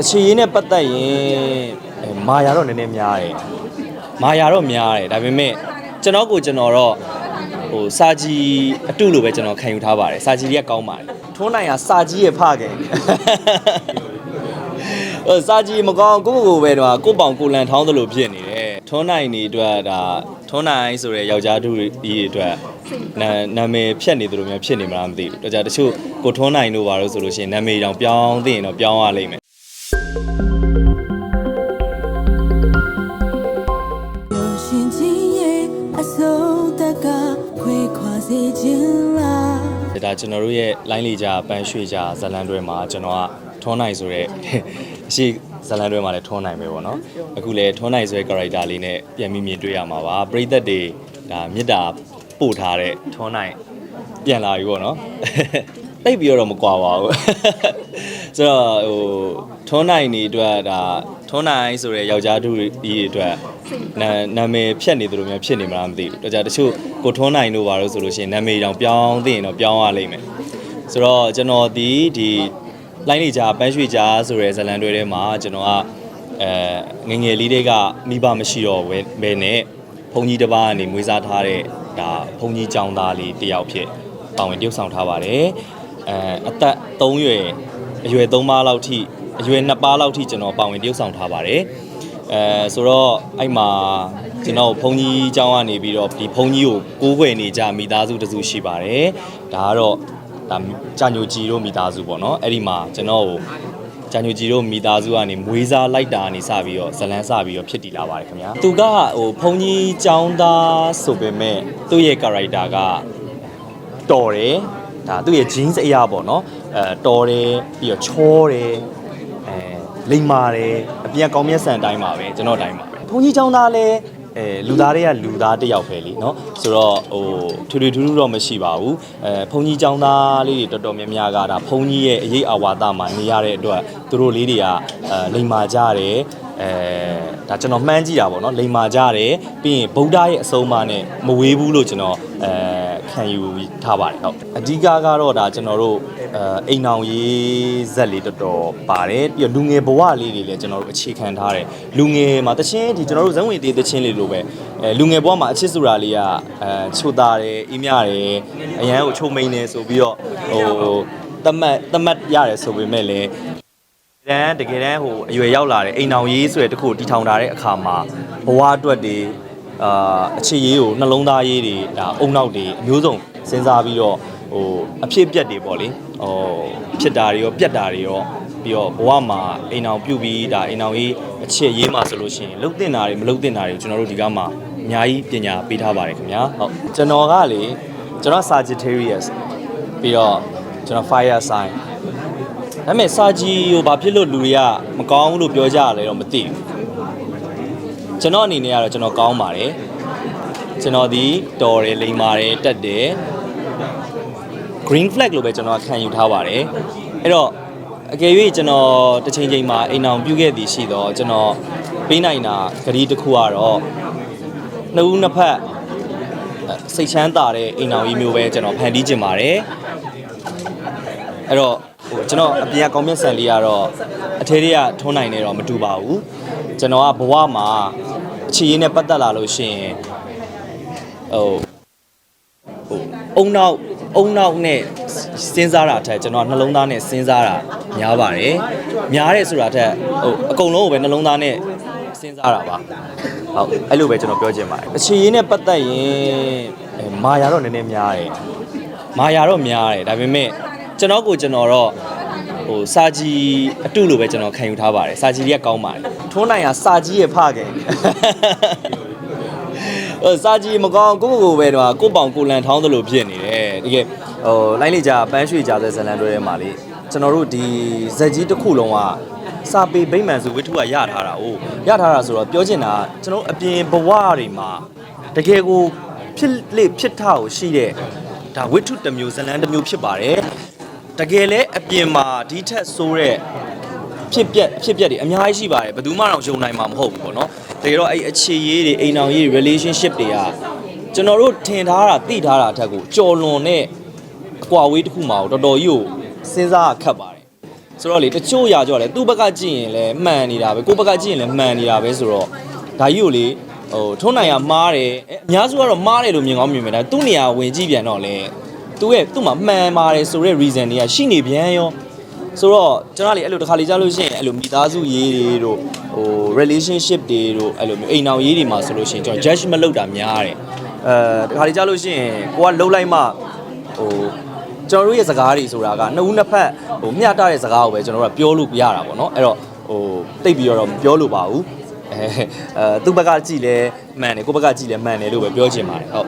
အခြေရင်းနဲ့ပတ်သက်ရင်အဲမာယာတော့နည်းနည်းများတယ်မာယာတော့များတယ်ဒါပေမဲ့ကျွန်တော်ကိုကျွန်တော်တော့ဟိုစာကြီးအတုလို့ပဲကျွန်တော်ခံယူထားပါတယ်စာကြီးတွေကကောင်းပါတယ်ထုံးနိုင်ကစာကြီးရဲ့ဖခင်ဟိုစာကြီးမကောင်းကိုယ့်ကိုယ်ပဲတော့ကိုယ့်ပေါင်ကိုယ်လန်ထောင်းသလိုဖြစ်နေတယ်ထုံးနိုင်နေအတွက်ဒါထုံးနိုင်ဆိုတဲ့ယောက်ျားတူကြီးအတွက်နာနာမည်ဖြတ်နေသလိုမျိုးဖြစ်နေမလားမသိဘူးတော့ကြတချို့ကိုထုံးနိုင်တို့ပါလို့ဆိုလို့ရှိရင်နာမည်တောင်ပြောင်းသိရင်တော့ပြောင်းရလိမ့်မယ် ဒါကျွန်တော်တို့ရဲ့ line လေးကြပန်းရွှေကြဇလန်တွဲမှာကျွန်တော်ကထွန်းနိုင်ဆိုတဲ့အရှိဇလန်တွဲမှာလည်းထွန်းနိုင်ပဲပေါ့နော်အခုလည်းထွန်းနိုင်ဆိုတဲ့ character လေးနဲ့ပြန်ပြီးမြင်တွေ့ရမှာပါပရိသတ်တွေဒါမေတ္တာပို့ထားတဲ့ထွန်းနိုင်ပြန်လာပြီပေါ့နော်တိတ်ပြီးတော့မကွာပါဘူးဆိုတော့ဟို ထွန်းနိုင်နေအတွက်ဒါထွန်းနိုင်ဆိုတဲ့ယောက်ျားတူကြီးအတွက်နာနာမည်ဖြတ်နေသလိုမျိုးဖြစ်နေမလားမသိဘူးတော့ကြတချို့ကိုထွန်းနိုင်တို့ပါလို့ဆိုလို့ရှိရင်နာမည်တောင်ပြောင်းသိရင်တော့ပြောင်းရလိမ့်မယ်ဆိုတော့ကျွန်တော်ဒီဒီလိုင်းနေကြပန်းရွှေကြဆိုတဲ့ဇလန်တွေထဲမှာကျွန်တော်ကအဲငယ်ငယ်လေးတွေကမိဘမရှိတော့ဘဲဘဲနဲ့ဘုန်းကြီးတစ်ပါးကနေမွေးစားထားတဲ့ဒါဘုန်းကြီးចောင်းသားလေးတစ်ယောက်ဖြစ်ပါဝင်တရုပ်ဆောင်ထားပါတယ်အဲအသက်3ရွယ်အရွယ်3ပါးလောက်ထိ အရွယ်2ပါးလောက်ထိကျွန်တော်ပါဝင်တရုပ်ဆောင်ထားပါတယ်အဲဆိုတော့အဲ့မှာကျွန်တော်ဘုန်းကြီးကျောင်းကနေပြီးတော့ဒီဘုန်းကြီးကိုကိုးကွယ်နေကြမိသားစုတစ်စုရှိပါတယ်ဒါကတော့ဒါကြာညိုကြည်တို့မိသားစုပေါ့နော်အဲ့ဒီမှာကျွန်တော်ကိုကြာညိုကြည်တို့မိသားစုကနေမွေးစားလိုက်တာနေစပြီးတော့ဇလန်းစပြီးတော့ဖြစ်တည်လာပါတယ်ခင်ဗျာသူကဟိုဘုန်းကြီးကျောင်းသားဆိုပေမဲ့သူ့ရဲ့ character ကတော်တယ်ဒါသူ့ရဲ့ jeans အရာပေါ့နော်အဲတော်တယ်ပြီးတော့ချောတယ် အဲလိမ္မာတယ်အပြင်ကောင်းမြတ်ဆန်အတိုင်းပါပဲကျွန်တော်အတိုင်းပါပဲဘုန်းကြီးကျောင်းသားလည်းအဲလူသားတွေကလူသားတစ်ယောက်ပဲလीเนาะဆိုတော့ဟိုထူထူထူထူတော့မရှိပါဘူးအဲဘုန်းကြီးကျောင်းသားလေးတွေတော်တော်များများကဒါဘုန်းကြီးရဲ့အရေးအဝါဒမှာနေရတဲ့အတွက်သူတို့လေးတွေကအဲလိမ္မာကြတယ်အဲ ဒါကျွန်တော်မှန်းကြည့်တာပေါ့နော်လိမ္မာကြတယ်ပြီးရင်ဗုဒ္ဓရဲ့အဆုံးအမနဲ့မဝေးဘူးလို့ကျွန်တော်အဲခံယူထားပါတယ်ဟုတ်အဓိကကတော့ဒါကျွန်တော်တို့အဲအိမ်အောင်ရေးဇက်လေးတော်တော်ပါတယ်ပြီးတော့လူငယ်ဘဝလေးတွေလည်းကျွန်တော်တို့အခြေခံထားတယ်လူငယ်မှာတချင်းဒီကျွန်တော်တို့ဇက်ဝင်သေးတချင်းလေးလိုပဲအဲလူငယ်ဘဝမှာအချစ်ဆိုတာလေးကအဲချိုတာတယ်အေးမြတယ်အရန်ကိုချုံမိန်တယ်ဆိုပြီးတော့ဟိုတမတ်တမတ်ရတယ်ဆိုပေမဲ့လည်း တန်းတကယ်တမ်းဟိုအရွယ်ရောက်လာတဲ့အိမ်အောင်ရေးဆိုတဲ့တခုကိုတီထောင်ထားတဲ့အခါမှာဘဝအတွက်တွေအာအခြေရေးကိုနှလုံးသားရေးတွေဒါအုံနောက်တွေအမျိုးစုံစဉ်းစားပြီးတော့ဟိုအဖြစ်ပြက်တွေပေါ့လေဟိုဖြစ်တာတွေရောပြက်တာတွေရောပြီးတော့ဘဝမှာအိမ်အောင်ပြုတ်ပြီးဒါအိမ်အောင်ရေးအခြေရေးမှာဆိုလို့ရှိရင်လှုပ်တင်တာတွေမလှုပ်တင်တာတွေကျွန်တော်တို့ဒီကမှာအများကြီးပညာပေးထားပါတယ်ခင်ဗျာဟုတ်ကျွန်တော်ကလေကျွန်တော် Sagittarius ပြီးတော့ကျွန်တော် Fire sign ဒါပေမဲ့စာကြီးကိုဘာဖြစ်လို့လူတွေကမကောင်းဘူးလို့ပြောကြရလဲတော့မသိဘူးကျွန်တော်အနေနဲ့ကတော့ကျွန်တော်ကောင်းပါတယ်ကျွန်တော်ဒီတော်တယ်လိမ္မာတယ်တက်တယ် green flag လို့ပဲကျွန်တော်ခံယူထားပါတယ်အဲ့တော့အကယ်၍ကျွန်တော်တစ်ချိန်ချိန်မှာအိမ်အောင်ပြုခဲ့သည်ရှိတော့ကျွန်တော်ပေးနိုင်တာဂရီတစ်ခုကတော့နှစ်ဦးနှစ်ဖက်စိတ်ချမ်းသာတဲ့အိမ်အောင်ကြီးမျိုးပဲကျွန်တော်ဖန်တီးကျင်ပါတယ်အဲ့တော့ ဟိုကျွန်တော်အပြင်ကကောင်းမြတ်ဆန်လေးကတော့အထဲတွေကထုံးနိုင်နေတော့မတူပါဘူးကျွန်တော်ကဘဝမှာအခြေရင်းနဲ့ပတ်သက်လာလို့ရှိရင်ဟိုဟိုအုံနောက်အုံနောက်နဲ့စဉ်းစားတာအထက်ကျွန်တော်ကနှလုံးသားနဲ့စဉ်းစားတာများပါတယ်များတယ်ဆိုတာအထက်ဟိုအကုန်လုံးကိုပဲနှလုံးသားနဲ့စဉ်းစားတာပါဟုတ်အဲ့လိုပဲကျွန်တော်ပြောချင်ပါတယ်အခြေရင်းနဲ့ပတ်သက်ရင်အဲမာယာတော့နည်းနည်းများတယ်မာယာတော့များတယ်ဒါပေမဲ့ ကျွန်တော်ကိုကျွန်တော်တော့ဟိုစာကြီးအတုလို့ပဲကျွန်တော်ခံယူထားပါတယ်စာကြီးတွေကကောင်းပါတယ်ထုံးနိုင်ကစာကြီးရဲ့ဖခင်ဟိုစာကြီးမကောင်းကိုယ့်ကိုယ်ပဲတော့ကိုယ့်ပေါင်ကိုယ်လန်ထောင်းသလိုဖြစ်နေတယ်တကယ်ဟိုလိုင်းလေးကြပန်းရွှေကြတဲ့ဇလန်တွဲထဲမှာလေကျွန်တော်တို့ဒီဇက်ကြီးတစ်ခုလုံးကစာပေဗိမာန်ဆိုဝိထုကရထားတာ哦ရထားတာဆိုတော့ပြောချင်တာကကျွန်တော်တို့အပြင်ဘဝတွေမှာတကယ်ကိုဖြစ်လေဖြစ်ထကိုရှိတဲ့ဒါဝိထုတစ်မျိုးဇလန်းတစ်မျိုးဖြစ်ပါတယ် တကယ်လဲအပြင်မှာဒီထက်ဆိုးတဲ့ဖြစ်ပျက်ဖြစ်ပျက်တွေအများကြီးရှိပါတယ်ဘယ်သူမှတော့ယုံနိုင်မှာမဟုတ်ဘူးပေါ့နော်တကယ်တော့အဲ့အခြေရေးတွေအိမ်အောင်ရေးတွေ relationship တွေကကျွန်တော်တို့ထင်ထားတာသိထားတာအထက်ကိုကြော်လွန်တဲ့အကွာဝေးတစ်ခုမှာတော့တော်တော်ကြီးကိုစဉ်းစားရခက်ပါတယ်ဆိုတော့လေတချို့ຢာကြောလေသူ့ဘက်ကကြည့်ရင်လည်းမှန်နေတာပဲကိုယ့်ဘက်ကကြည့်ရင်လည်းမှန်နေတာပဲဆိုတော့ဒါကြီးကိုလေဟိုထုံးနိုင်ရမားတယ်အဲအများစုကတော့မားတယ်လို့မြင်ကောင်းမြင်မယ်ဒါသူ့နေရာဝင်ကြည့်ပြန်တော့လေ သူ့ရဲ့သူ့မှာမှန်ပါတယ်ဆိုတဲ့ reason တွေကရှိနေပြန်ရောဆိုတော့ကျွန်တော်လေအဲ့လိုတစ်ခါလေကြားလို့ရှိရင်အဲ့လိုမိသားစုရေးတွေတို့ဟို relationship တွေတို့အဲ့လိုမျိုးအိမ်အောင်ရေးတွေမှာဆိုလို့ရှိရင်ကျွန်တော် judge မလုပ်တာများတယ်အဲတစ်ခါလေကြားလို့ရှိရင်ကိုကလှုပ်လိုက်မှဟိုကျွန်တော်တို့ရဲ့စကားတွေဆိုတာကနှစ်ဦးနှစ်ဖက်ဟိုမျှတတဲ့စကားကိုပဲကျွန်တော်တို့ကပြောလို့ရတာပေါ့နော်အဲ့တော့ဟိုတိတ်ပြီးတော့မပြောလို့ပါဘူးအဲအဲသူ့ဘက်ကကြည့်လဲမှန်တယ်ကိုယ့်ဘက်ကကြည့်လဲမှန်တယ်လို့ပဲပြောချင်ပါတယ်ဟုတ်